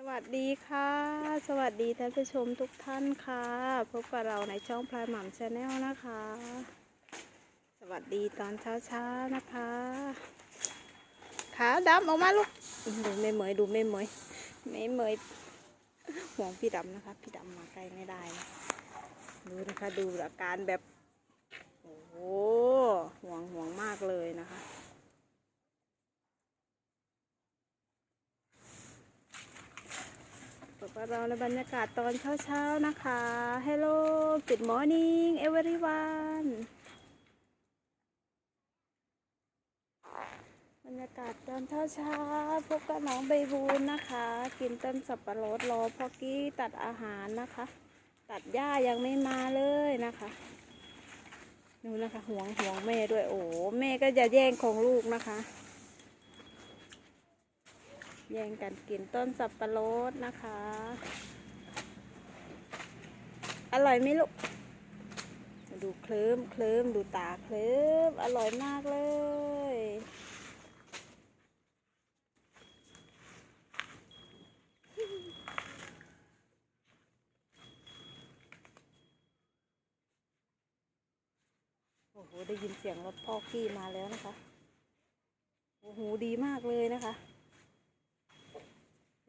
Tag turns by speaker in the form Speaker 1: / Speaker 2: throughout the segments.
Speaker 1: สวัสดีค่ะ สวัสดีท่านผู้ชมทุกท่านค่ะ พบกับเราในช่องพลายหม่ำชาแนลนะคะ สวัสดีตอนเช้าๆนะคะขาดำออกมาลูกดูไม่เหมยดูไม่เหมยไม่เหมยห่วงพี่ดำนะคะ พี่ดำมาใกล้ไม่ได้นะดูนะคะดูอาการแบบ โอ้ห่วงห่วงมากเลยนะคะ พบ กับเราในบรรยากาศตอนเช้าๆนะคะ Hello Good morning everyone บรรยากาศตอนเช้าๆพบกับน้องใบบูนนะคะ กินต้นสับปะรดรอพอกี้ตัดอาหารนะคะ ตัดหญ้ายังไม่มาเลยนะคะดูนะคะห่วงห่วงแม่ด้วยโอ้แม่ก็จะแย่งของลูกนะคะ แย่งกันกินต้นสับปะรดนะคะ อร่อยไหมลูก ดูเคลิ้มเคลิ้มดูตาเคลิ้มอร่อยมากเลย โอ้โห ได้ยินเสียงรถพ่อขี้มาแล้วนะคะ โอ้โห ดีมากเลยนะคะ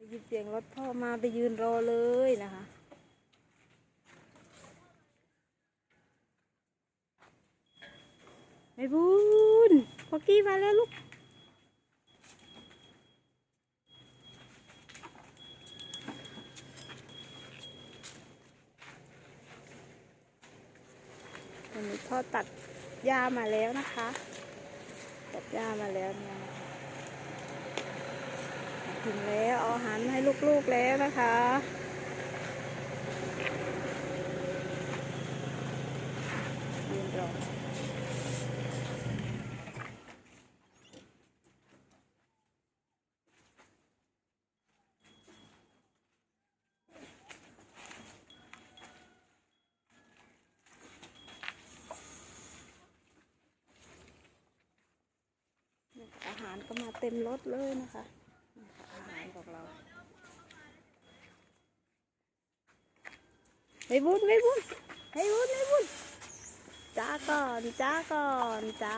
Speaker 1: ได้ยินเสียงรถพ่อมาไปยืนรอเลยนะคะไม่บุญพอกี้มาแล้วลูกวันนี้พ่อตัดหญ้ามาแล้วนะคะ ตัดหญ้ามาแล้วเนี่ย ถึงแล้วเอาอาหารให้ลูกๆแล้วนะคะ ยืนรออาหารก็มาเต็มรถเลยนะคะ อาหารของเราไม่บุญไม่บุญไม่บุญไม่บุญจ้าก่อนจ้าก่อนจ้า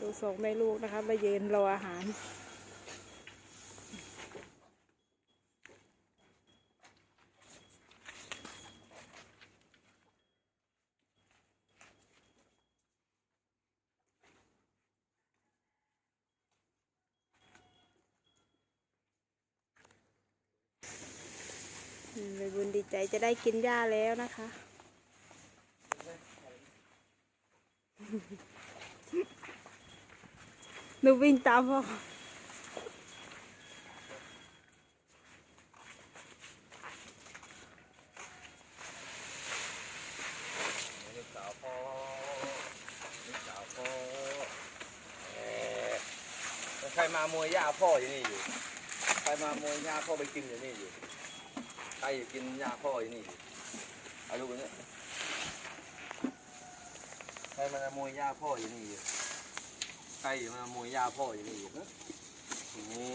Speaker 1: ดูสองแม่ลูกนะคะมาเยืนรออาหาร ใบบุญดีใจจะได้กินหญ้าแล้วนะคะ หนูวิ่งตามพ่อ
Speaker 2: ลูกสาวพ่อลูกสาวพ่อเอ่อแล้วใครมามวยย่าพ่ออยู่นี่อยู่ ใครมามวยย่าพ่อไปกินอยู่นี่อยู่ ใครอยู่กินย่าพ่ออยู่นี่อยู่เอาลูกนี้ใครมามวยย่าพ่ออยู่นี่อยู่ใครอยู่มามวยย่าพ่ออยู่นี่อยู่ฮะนี่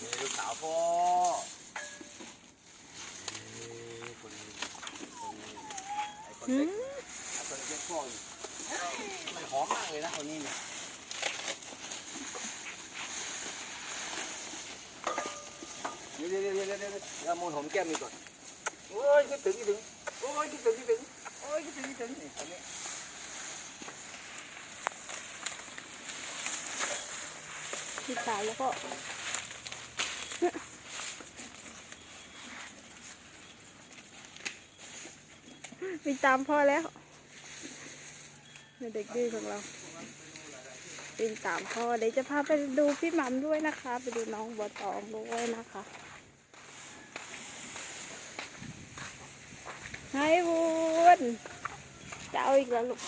Speaker 2: นี่ลูกสาวพ่อนี่คนนี้คนนี้ไอ้คน
Speaker 1: หื
Speaker 2: เล็ก
Speaker 1: ม
Speaker 2: ไอ้คนเล็กพ่ออยู่มันหอมมากเลยนะคนนี้เนี่ย เดี๋ยวเดี๋ ยวเดี๋ยวเดี๋ยวเดี๋ยวเอามูลหอมแก้มนี่ก่อนโอ้ยคิดถึงคิดถึงโอ้ยคิดถึงคิดถึงโอ้ยคิดถึงคิดถึงนี่คนนี้
Speaker 1: พี่สาวแล้วก็วิ่งตามพ่อแล้วเด็กดื้อของเราวิ่งตามพ่อเดี๋ยวจะพาไปดูพี่หมัมด้วยนะคะ ไปดูน้องบัวตองด้วยนะคะ ไห้บุญจะเอาอีกแล้วลูก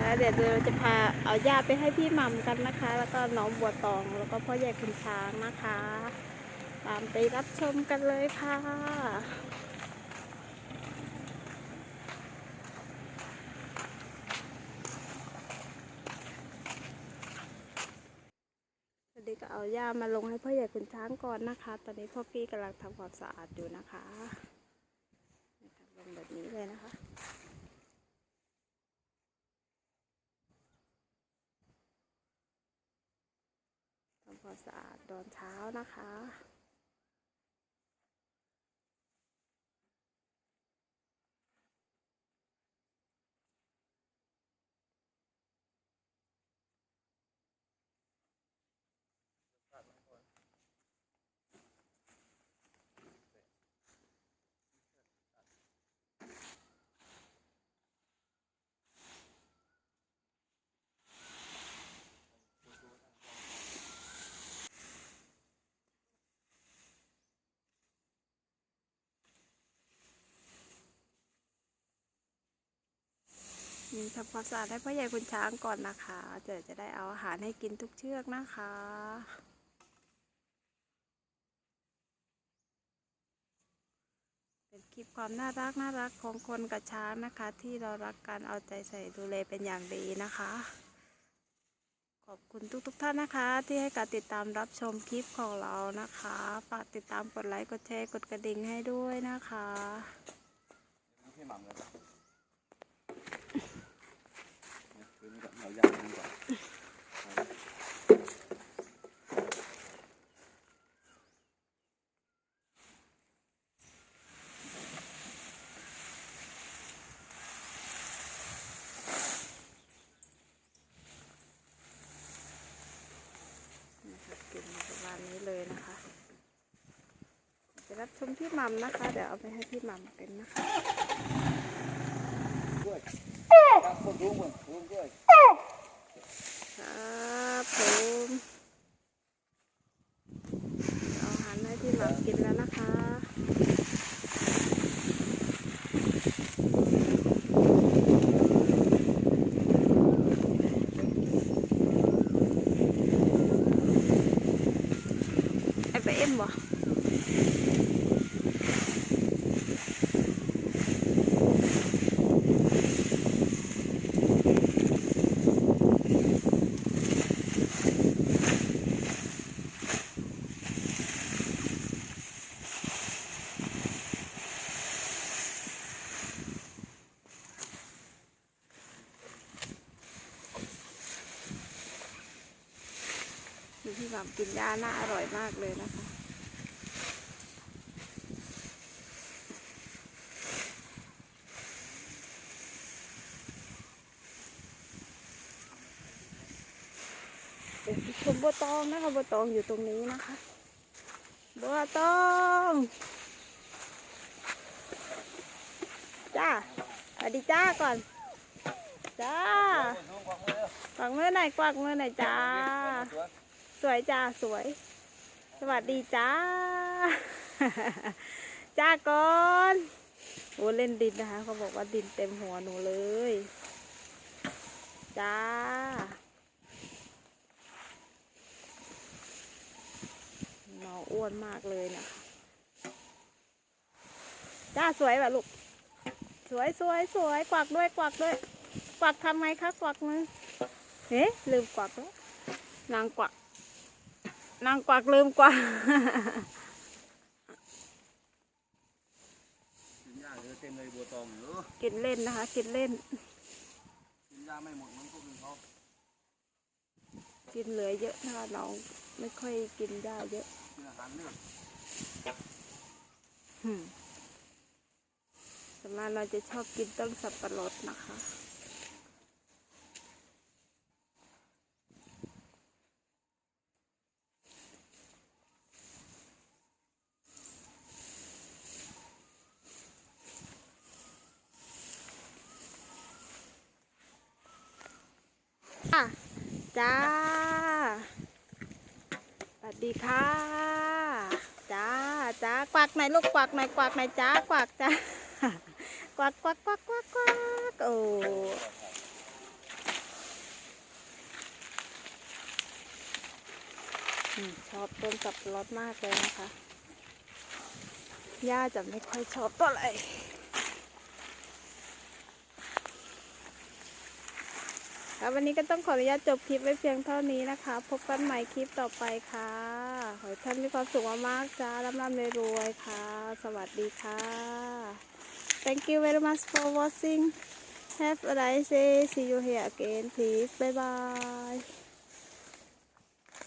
Speaker 2: นะเดี๋ยว
Speaker 1: เราจะพาเอาญาไปให้พี่หม่ำกันนะคะ แล้วก็น้องบัวตองแล้วก็พ่อใหญ่คุณช้างนะคะ ตามไปรับชมกันเลยค่ะ สวัสดี ก็เอาหญ้ามาลงให้พ่อใหญ่คุณช้างก่อนนะคะ ตอนนี้พ่อพี่กำลังทำความสะอาดอยู่นะคะลงแบบนี้เลยนะคะทำความสะอาดตอนเช้านะคะ อืมทำความสะอาดให้พ่อใหญ่คุณช้างก่อนนะคะเดี๋ยวจะได้เอาอาหารให้กินทุกเชือกนะคะเป็นคลิปความน่ารักน่ารักของคนกับช้างนะคะ ที่เรารักกันเอาใจใส่ดูแลเป็นอย่างดีนะคะ ขอบคุณทุกๆทท่านนะคะ ที่ให้การติดตามรับชมคลิปของเรานะคะฝากติดตามกดไลค์กดแชร์กดกระดิ่งให้ด้วยนะคะ
Speaker 2: พี่หม่ำเลยนะเนี่ยคืนนี้ก็ เอาย่างกันก่อน
Speaker 1: นะคะกินประมาณนี้เลยนะคะ จะรับชมพี่มัมนะคะ เดี๋ยวเอาไปให้พี่มัมเป็นนะคะ
Speaker 2: กล้วยตามคนรู้เหมือนรู้กล้วย
Speaker 1: ครับผมเอาอาหารให้พี่หมัมกินแล้วนะคะ ไอ้ไปเอ็มบ่ดูพี่หม่ำกินยาน่าอร่อยมากเลยนะคะ เดี๋ยวไป ชมบัวตองนะคะบัวตองอยู่ตรงนี้นะคะบัวตองจ้าสวัสดีจ้าก่อนจ้า
Speaker 2: รู้ามมือก
Speaker 1: วักมือหน่อยกวักมือหน่อยจ้า สวยจ้าสวย สวัสดีจ้า จ้าก่อนโอ้เล่นดินนะคะเขาบอกว่าดินเต็มหัวหนูเลย จ้า น้ องอ้วนมากเลยนะคะจ้าสวยแบบลูก สวยสวยสวยกวักด้วยกวักด้วย กวักทำไงคะกวักมือเอ๊ะลืมกวักแล้วนางกวักนางกวักลืมกวัก
Speaker 2: กินหญ้าเหลือเต็มเลยบัวตองเออ
Speaker 1: กินเล่นนะคะ กินเล่น
Speaker 2: กินหญ้าไม่หมดมันก็เป็นเขา
Speaker 1: กินเหลือเยอะนะคะน้องไม่ค่อยกินหญ้าเยอะ
Speaker 2: กินอาหารเลือด
Speaker 1: อืมส่วนมากเราจะชอบกินต้นสับปะรดนะคะ จ้าจ้าสวัสดีค่ะจ้า จ้ากวักหน่ลูกกวักหน่กวักหน่จ้ากวักจ้ากวักกวักกวักกวักกวักโอ้ชอบต้นสับปะรดมากเลยนะคะย่าจะไม่ค่อยชอบเท่าไหร่แล้วันนี้ก็ต้องขออนุญาตจบคลิปไว้เพียงเท่านี้นะคะ พบกันใหม่คลิปต่อไปค่ะ ให้ท่านมีความสุขมากๆจ้าร่ำร่ำรวยๆค่ะ สวัสดีค่ะ Thank you very much for watching Have a nice day See you here again please Bye bye